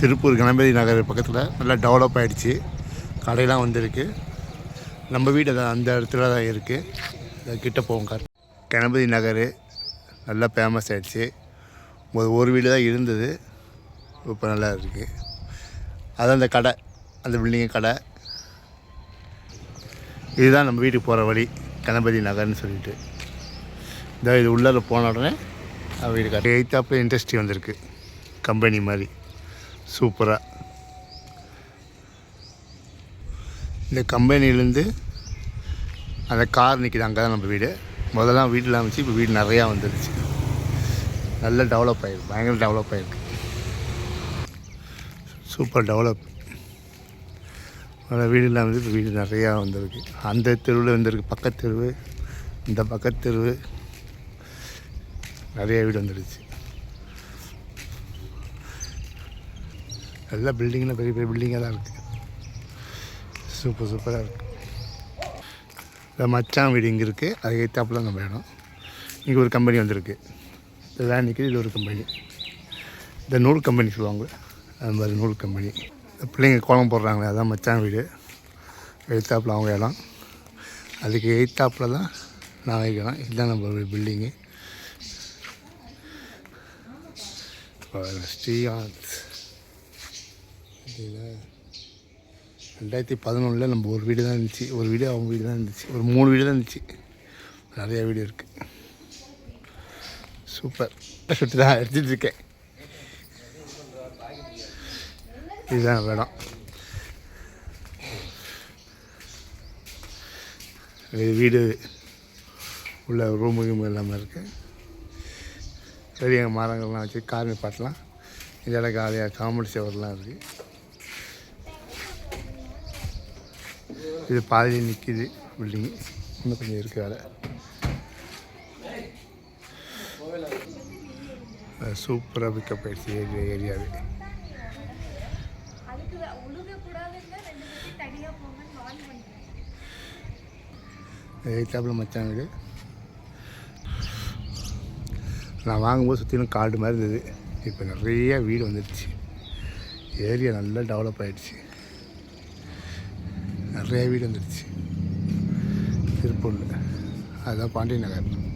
திருப்பூர் கணபதி நகர் பக்கத்தில் நல்லா டெவலப் ஆகிடுச்சு கடையெல்லாம் வந்திருக்கு. நம்ம வீடு அதான் அந்த இடத்துல தான் இருக்குது கிட்ட போவோம் கார். கணபதி நகர் நல்லா ஃபேமஸ் ஆகிடுச்சு ஒரு ஒரு வீடு தான் இருந்தது. இப்போ நல்லா இருக்குது அதான் அந்த கடை அந்த பில்டிங்கு கடை. இதுதான் நம்ம வீட்டுக்கு போகிற வழி கணபதி நகர்னு சொல்லிட்டு. இந்த இது உள்ளே போன உடனே வீடு கடை எய்த்தாப்பில் இண்டஸ்ட்ரி வந்திருக்கு. கம்பெனி மாதிரி. சூப்பராக இந்த கம்பெனிலேருந்து அந்த கார் நிற்கிது அங்கே தான் நம்ம வீடு. முதல்லாம் வீட்டில் இருந்துச்சு இப்போ வீடு நிறையா வந்துருச்சு. நல்ல டெவலப் ஆகிருக்கு பயங்கர டெவலப் ஆகிருக்கு சூப்பர் டெவலப் வீடு இல்லாமல் இப்போ வீடு நிறையா வந்திருக்கு. அந்த தெருவில் வந்திருக்கு பக்கத்து தெருவு இந்த பக்கத்து தெருவு. நிறைய வீடு வந்துடுச்சு எல்லா பில்டிங்கெலாம் பெரிய பெரிய பில்டிங்காக தான் இருக்குது சூப்பர் சூப்பராக இருக்குது இந்த மச்சான் வீடு இங்கே இருக்குது அது ஏற்றாப்புல நம்ம இடம். இங்கே ஒரு கம்பெனி வந்திருக்கு. இந்த நிற்கிது இது ஒரு கம்பெனி இந்த நூல் கம்பெனி சொல்லுவாங்க. அது மாதிரி நூல் கம்பெனி பிள்ளைங்க கோலம் போடுறாங்களே அதான் மச்சான் வீடு. எழுத்தாப்பில் அவங்க இடம். அதுக்கு எய்த்தாப்பில் தான் நான் வைக்கிறேன் இதுதான் நம்ம பில்டிங்கு ஸ்ரீகாந்த். இதில் ரெண்டாயிரத்தி பதினொன்றில் நம்ம ஒரு வீடு தான் இருந்துச்சு. ஒரு வீடு அவங்க வீடு தான் இருந்துச்சு. ஒரு மூணு வீடு தான் இருந்துச்சு. நிறையா வீடு இருக்குது சூப்பர். சுட்டு தான் எடுத்துட்டுருக்கேன் இதுதான் இடம். வீடு. உள்ள ரூமு கீமு எல்லாமே இருக்குது பெரிய மரங்கள்லாம் வச்சு கார் நிப்பாட்டலாம் இந்த இடம் காலியாக காமெடி சவர்லாம் இருக்குது இது பாதியில் நிற்கிது பில்டிங்கு இன்னும் கொஞ்சம் இருக்குது வேலை. சூப்பராக பிக்கப் ஆயிடுச்சு ஏரியா ஏரியாவே. எயித்தாப்பில் மச்சான் வீடு. நான் வாங்கும்போது சுற்றிலும் காடு மாதிரி இருந்தது. இப்போ நிறைய வீடு வந்துடுச்சு. ஏரியா நல்லா டெவலப் ஆகிடுச்சு நிறைய வீடு வந்துடுச்சு திருப்பூரில். அதுதான் பாண்டிய நகர்.